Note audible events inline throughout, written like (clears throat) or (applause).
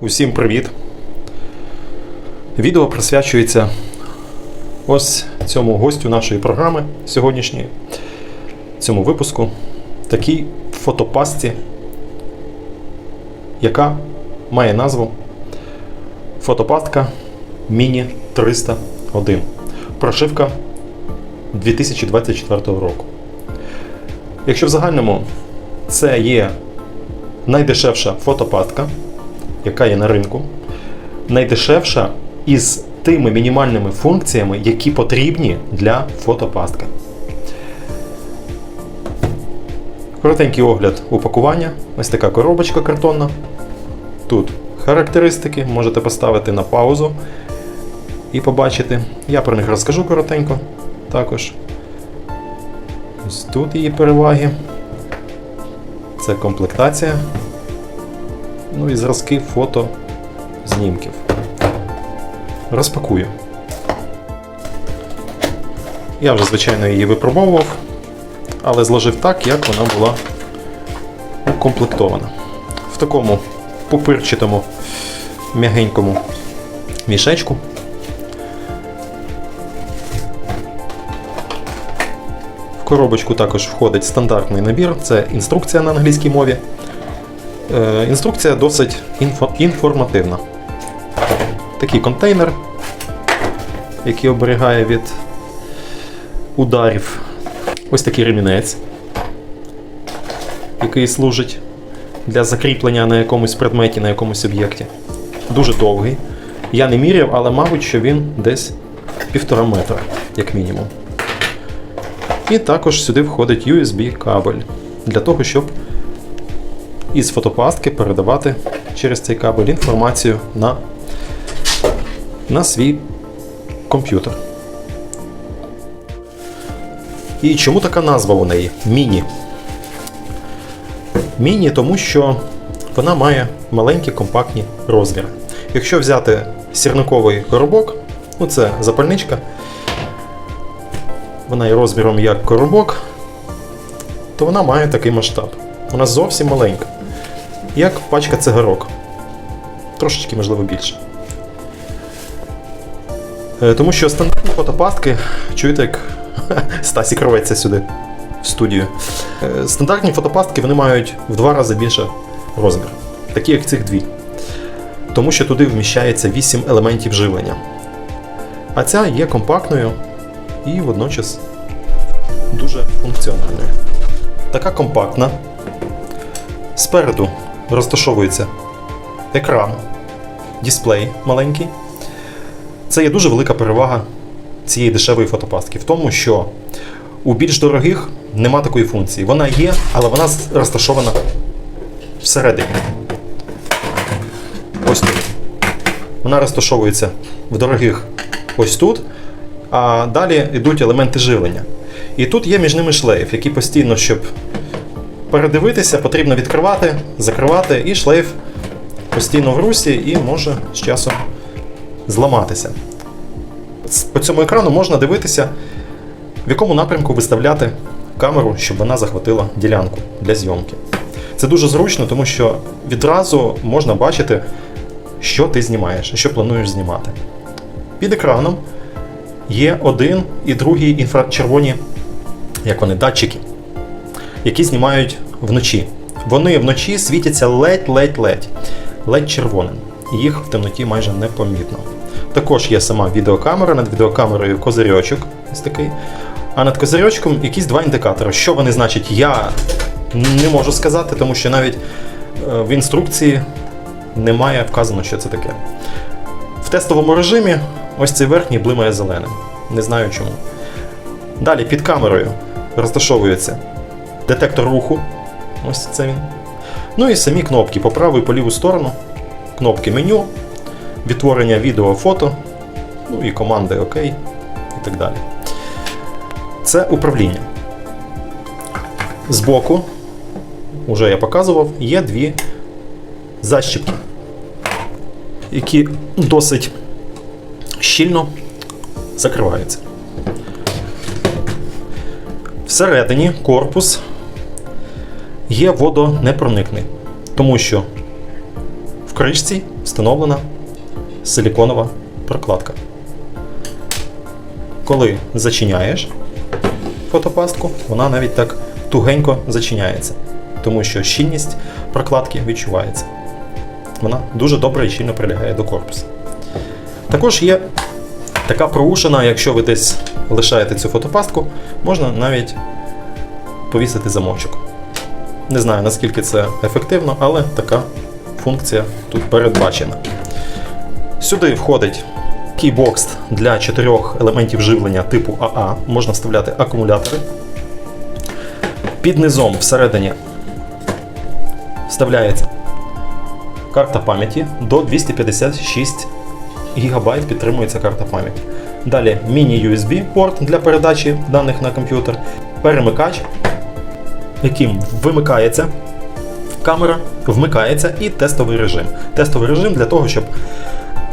Усім привіт! Відео присвячується ось цьому гостю нашої програми сьогоднішньої, цьому випуску, такій фотопастці, яка має назву Фотопастка Міні 301. Прошивка 2024 року. Якщо в загальному це є найдешевша фотопастка, яка є на ринку, найдешевша із тими мінімальними функціями, які потрібні для фотопастки. Коротенький огляд упакування. Ось така коробочка картонна. Тут характеристики, можете поставити на паузу і побачити. Я про них розкажу коротенько також. Ось тут її переваги. Це комплектація. Ну і зразки фото знімків. Розпакую. Я вже, звичайно, її випробовував, але зложив так, як вона була укомплектована. В такому пупирчатому м'ягенькому мішечку. В коробочку також входить стандартний набір, це інструкція на англійській мові. Е, Інструкція досить інфо- інформативна. Такий контейнер, який оберігає від ударів. Ось такий ремінець, який служить для закріплення на якомусь предметі, на якомусь об'єкті. Дуже довгий. Я не міряв, але мабуть, що він десь півтора метра, як мінімум. І також сюди входить USB-кабель для того, щоб із фотопастки передавати через цей кабель інформацію на, на свій комп'ютер. І чому така назва у неї? Міні. Міні, тому що вона має маленькі компактні розміри. Якщо взяти сірниковий коробок, ну це запальничка, вона є розміром як коробок, то вона має такий масштаб. Вона зовсім маленька як пачка цигарок. Трошечки, можливо, більше. Е, Тому що стандартні фотопастки, чуєте, як (laughs) Стасік рветься сюди в студію. Е, Стандартні фотопастки вони мають в два рази більше розмір, такі як цих дві. Тому що туди вміщається 8 елементів живлення. А ця є компактною і водночас дуже функціональною. Така компактна. Спереду розташовується екран, дисплей маленький. Це є дуже велика перевага цієї дешевої фотопастки в тому, що у більш дорогих нема такої функції. Вона є, але вона розташована всередині. Ось тут. Вона розташовується в дорогих ось тут, а далі йдуть елементи живлення. І тут є між ними шлейф, який постійно, щоб передивитися, потрібно відкривати, закривати, і шлейф постійно в русі і може з часом зламатися. По цьому екрану можна дивитися, в якому напрямку виставляти камеру, щоб вона захватила ділянку для зйомки. Це дуже зручно, тому що відразу можна бачити, що ти знімаєш, що плануєш знімати. Під екраном є один і другий інфрачервоні, як вони, датчики які знімають вночі. Вони вночі світяться ледь-ледь-ледь, ледь червоним. Їх в темноті майже непомітно. Також є сама відеокамера, над відеокамерою козирьочок, ось такий. А над козирьочком якісь два індикатори. Що вони значать, я не можу сказати, тому що навіть е, в інструкції немає вказано, що це таке. В тестовому режимі ось цей верхній блимає зеленим. Не знаю чому. Далі під камерою розташовується детектор руху. Ось це він. Ну і самі кнопки по праву і по ліву сторону. Кнопки меню, відтворення відео, фото, ну і команди ОК і так далі. Це управління. Збоку, уже я показував, є дві защіпки, які досить щільно закриваються. Всередині корпус є водонепроникний, тому що в кришці встановлена силіконова прокладка. Коли зачиняєш фотопастку, вона навіть так тугенько зачиняється, тому що щільність прокладки відчувається. Вона дуже добре і щільно прилягає до корпусу. Також є така проушина, якщо ви десь лишаєте цю фотопастку, можна навіть повісити замочок. Не знаю наскільки це ефективно, але така функція тут передбачена. Сюди входить кейбокс для чотирьох елементів живлення типу АА. Можна вставляти акумулятори. Під низом всередині вставляється карта пам'яті до 256 ГБ підтримується карта пам'яті. Далі міні-USB порт для передачі даних на комп'ютер, перемикач, яким вимикається камера, вмикається і тестовий режим. Тестовий режим для того, щоб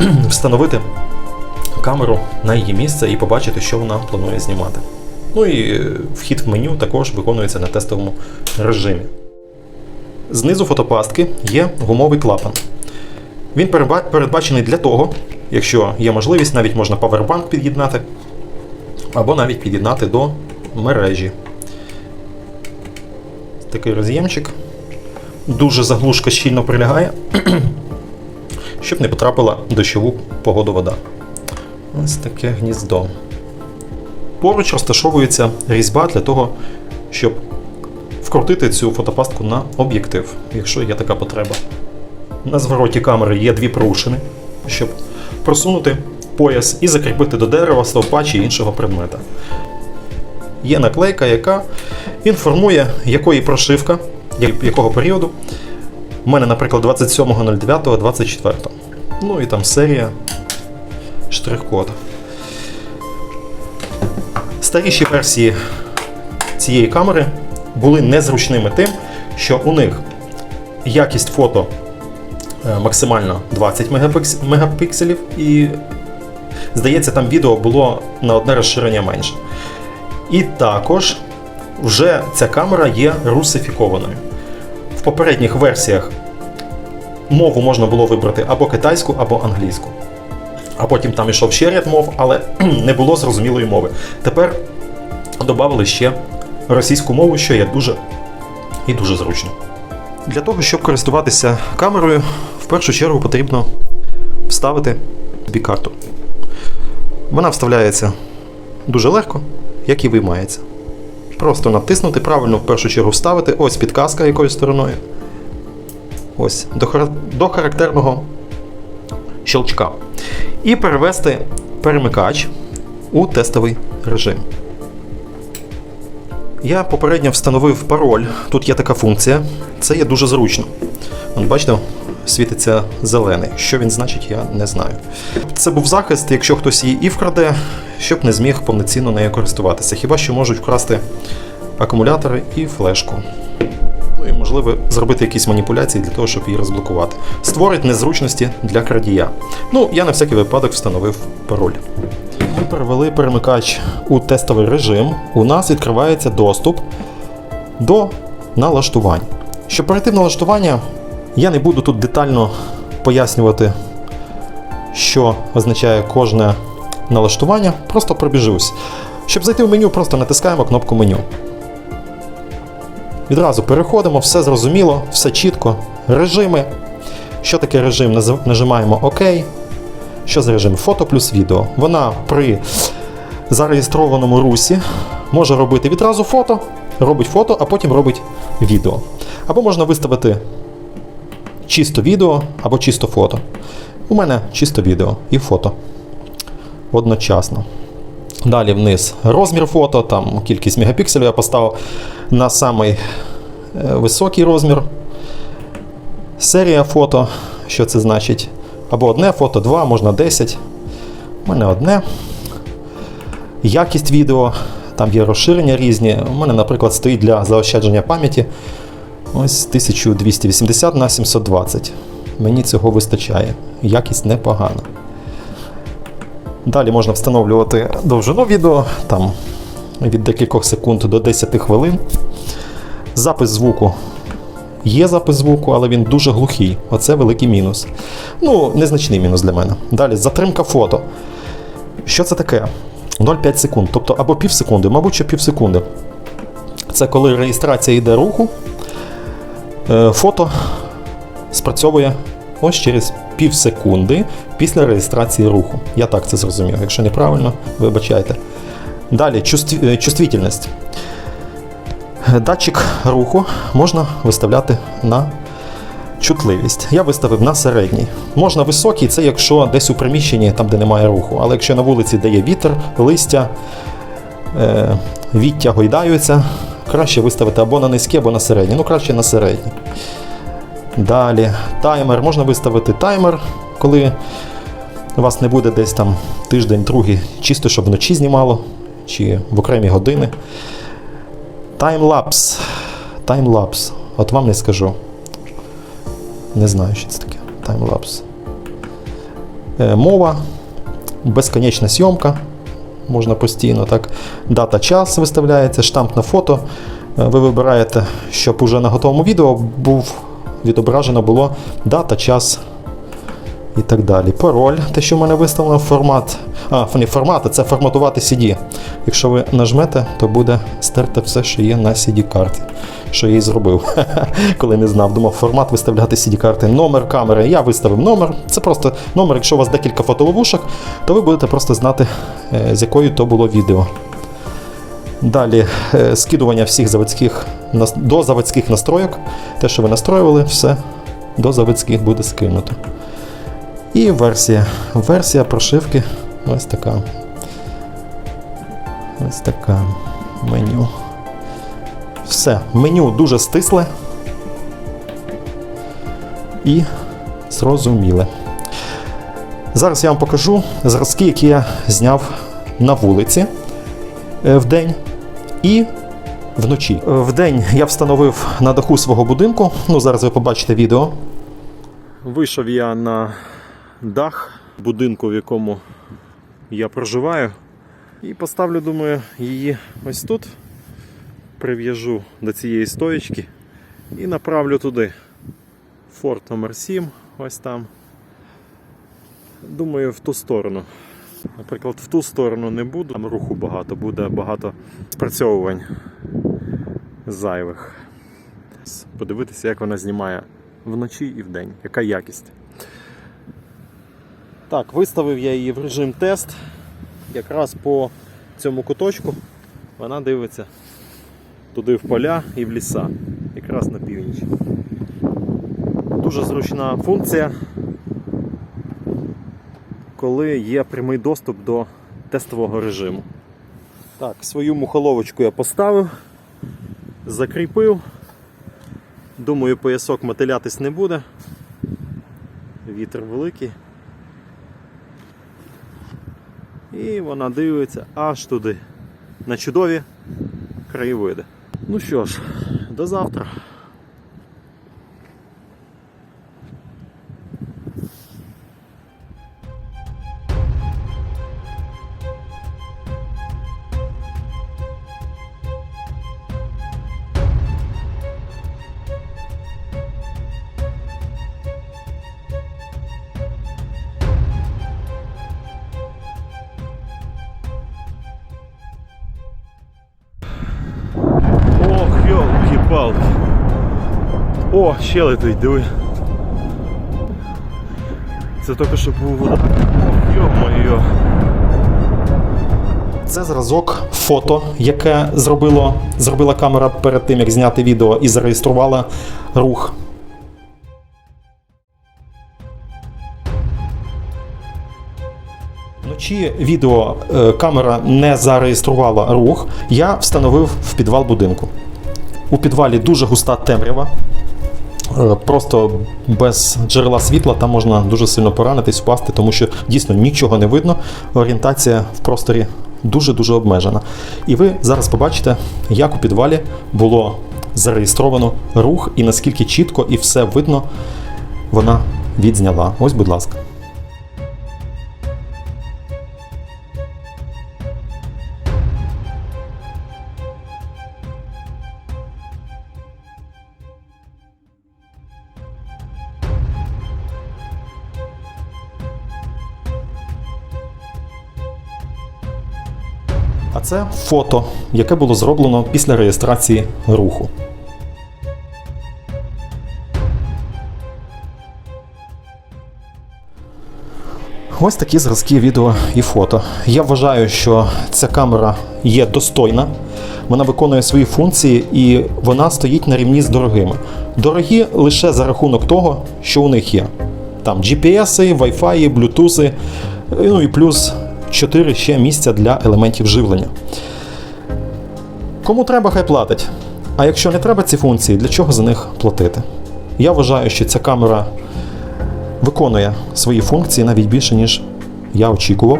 (clears throat) встановити камеру на її місце і побачити, що вона планує знімати. Ну і е, вхід в меню також виконується на тестовому режимі. Знизу фотопастки є гумовий клапан. Він передбачений для того, якщо є можливість, навіть можна павербанк під'єднати, або навіть під'єднати до мережі. Такий роз'ємчик. Дуже заглушка щільно прилягає, (clears throat) щоб не потрапила дощову погоду вода. Ось таке гніздо. Поруч розташовується різьба для того, щоб вкрутити цю фотопастку на об'єктив, якщо є така потреба. На звороті камери є дві пружини, щоб просунути пояс і закріпити до дерева, стовпа чи іншого предмета. Є наклейка, яка інформує, якої прошивка, якого періоду. У мене, наприклад, 27.09.24. Ну і там серія штрих-код. Старіші версії цієї камери були незручними тим, що у них якість фото е, максимально 20 мегапикс- мегапікселів, і здається, там відео було на одне розширення менше. І також вже ця камера є русифікованою. В попередніх версіях мову можна було вибрати або китайську, або англійську. А потім там ішов ще ряд мов, але (clears throat) не було зрозумілої мови. Тепер додали ще російську мову, що є дуже і дуже зручно. Для того, щоб користуватися камерою, в першу чергу потрібно вставити бікарту. Вона вставляється дуже легко, як і виймається. Просто натиснути, правильно в першу чергу вставити, ось підказка якою стороною. Ось, до, хар- до характерного щелчка. І перевести перемикач у тестовий режим. Я попередньо встановив пароль. Тут є така функція. Це є дуже зручно. Бачите, світиться зелений. Що він значить, я не знаю. Це був захист, якщо хтось її і вкраде, щоб не зміг повноцінно нею користуватися. Хіба що можуть вкрасти акумулятори і флешку. Ну і можливо зробити якісь маніпуляції для того, щоб її розблокувати. Створить незручності для крадія. Ну, я на всякий випадок встановив пароль. Ми перевели перемикач у тестовий режим. У нас відкривається доступ до налаштувань. Щоб перейти в налаштування, я не буду тут детально пояснювати, що означає кожне налаштування, просто пробіжусь. Щоб зайти в меню, просто натискаємо кнопку меню. Відразу переходимо, все зрозуміло, все чітко. Режими. Що таке режим? Нажимаємо ОК. Що за режим? Фото плюс відео. Вона при зареєстрованому русі може робити відразу фото, робить фото, а потім робить відео. Або можна виставити чисто відео або чисто фото. У мене чисто відео і фото. Одночасно. Далі вниз розмір фото, там кількість мегапікселів я поставив на самий е, високий розмір. Серія фото, що це значить? Або одне фото, два, можна 10. У мене одне. Якість відео, там є розширення різні. У мене, наприклад, стоїть для заощадження пам'яті ось 1280 на 720. Мені цього вистачає. Якість непогана. Далі можна встановлювати довжину відео, там від декількох секунд до 10 хвилин. Запис звуку є запис звуку, але він дуже глухий. Оце великий мінус. Ну, незначний мінус для мене. Далі, затримка фото. Що це таке? 0,5 секунд, тобто або пів секунди, мабуть, що пів секунди. Це коли реєстрація йде руху, фото спрацьовує ось через пів секунди після реєстрації руху. Я так це зрозумів. Якщо неправильно, вибачайте. Далі е, чувствительність. Е, Датчик руху можна виставляти на чутливість. Я виставив на середній. Можна високий, це якщо десь у приміщенні, там де немає руху. Але якщо на вулиці, де є вітер, листя, е, віття гойдаються, краще виставити або на низький, або на середній. Ну, краще на середній. Далі таймер. Можна виставити таймер, коли у вас не буде десь там тиждень, другий, чисто, щоб вночі знімало, чи в окремі години. Таймлапс. Таймлапс. От вам не скажу. Не знаю, що це таке. Таймлапс. Е, мова. Безконечна зйомка. Можна постійно так. Дата час виставляється, штамп на фото. Е, Ви вибираєте, щоб уже на готовому відео був відображено було дата, час і так далі. Пароль, те, що в мене виставлено, формат. А, не формат, а це форматувати CD. Якщо ви нажмете, то буде стерти все, що є на CD-карті. Що я і зробив, (laughs) коли не знав. Думав, формат виставляти CD-карти. Номер камери. Я виставив номер. Це просто номер, якщо у вас декілька фотоловушок, то ви будете просто знати, е, з якою то було відео. Далі е, скидування всіх заводських до заводських настройок. Те, що ви настроювали, все до заводських буде скинуто. І версія. Версія прошивки ось така. Ось така меню. Все, меню дуже стисле і зрозуміле. Зараз я вам покажу зразки, які я зняв на вулиці е, вдень і вночі. Е, Вдень я встановив на даху свого будинку. Ну, зараз ви побачите відео. Вийшов я на дах будинку, в якому я проживаю. І поставлю, думаю, її ось тут. Прив'яжу до цієї стоєчки і направлю туди. Форт номер 7 ось там. Думаю, в ту сторону. Наприклад, в ту сторону не буду, там руху багато, буде багато спрацьовувань зайвих. Подивитися, як вона знімає вночі і вдень, яка якість. Так, виставив я її в режим тест. Якраз по цьому куточку вона дивиться туди в поля і в ліса, якраз на північ. Дуже зручна функція, коли є прямий доступ до тестового режиму. Так, свою мухоловочку я поставив, закріпив. Думаю, поясок мотилятись не буде. Вітер великий. І вона дивиться аж туди. На чудові краєвиди. Ну що ж, до завтра. О, ще летить, диви. Це тільки що був вода. Йо-моє. Це зразок фото, яке зробило, зробила камера перед тим, як зняти відео і зареєструвала рух. Вночі відео е, камера не зареєструвала рух. Я встановив в підвал будинку. У підвалі дуже густа темрява. Е, Просто без джерела світла там можна дуже сильно поранитись, впасти, тому що дійсно нічого не видно. Орієнтація в просторі дуже-дуже обмежена. І ви зараз побачите, як у підвалі було зареєстровано рух і наскільки чітко і все видно вона відзняла. Ось, будь ласка. Це фото, яке було зроблено після реєстрації руху. Ось такі зразки відео і фото. Я вважаю, що ця камера є достойна, вона виконує свої функції і вона стоїть на рівні з дорогими. Дорогі лише за рахунок того, що у них є. Там GPS, Wi-Fi, Bluetooth, ну і плюс 4 ще місця для елементів живлення. Кому треба, хай платить. А якщо не треба ці функції, для чого за них платити? Я вважаю, що ця камера виконує свої функції навіть більше, ніж я очікував.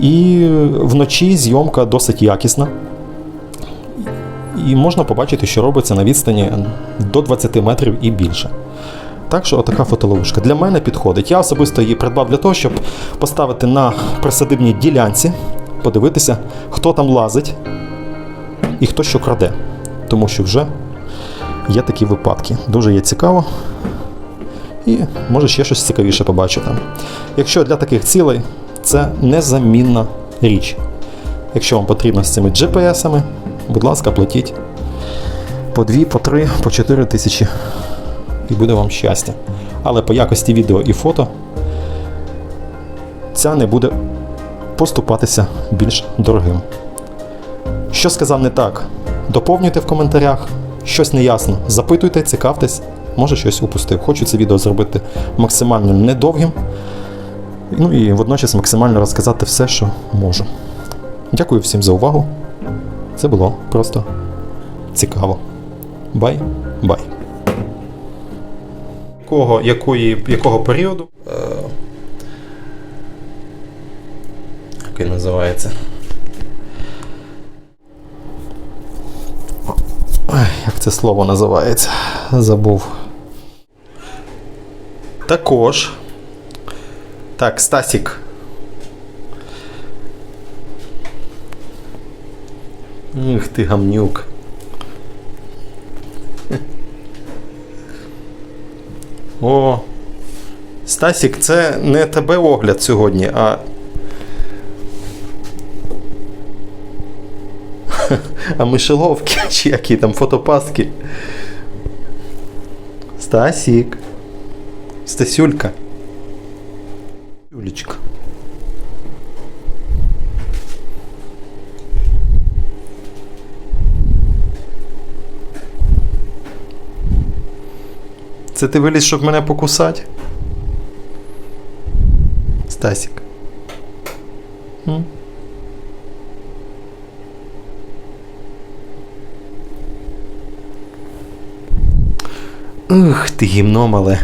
І вночі зйомка досить якісна. І можна побачити, що робиться на відстані до 20 метрів і більше. Так що отака фотоловушка для мене підходить. Я особисто її придбав для того, щоб поставити на присадибній ділянці, подивитися, хто там лазить і хто що краде. Тому що вже є такі випадки. Дуже є цікаво. І може ще щось цікавіше побачити. Якщо для таких цілей це незамінна річ. Якщо вам потрібно з цими GPS-ами, будь ласка, платіть по 2, по 3, по 4 тисячі і буде вам щастя. Але по якості відео і фото ця не буде поступатися більш дорогим. Що сказав не так? Доповнюйте в коментарях. Щось неясно. Запитуйте, цікавтесь, може щось упустив. Хочу це відео зробити максимально недовгим. Ну і водночас максимально розказати все, що можу. Дякую всім за увагу. Це було просто цікаво. Бай, бай. Якого, якої, якого періоду? Е, як він називається? Як це слово називається? Забув. Також. Так, Стасік. Ух ти гамнюк. О. Стасік, це не тебе огляд сьогодні, а. (laughs) А мишеловки, (laughs) чи які там фотопаски. Стасік. Стасюлька. Юлечка. Це ти виліз, щоб мене покусати? Стасік. М? Ух ти гімно мале.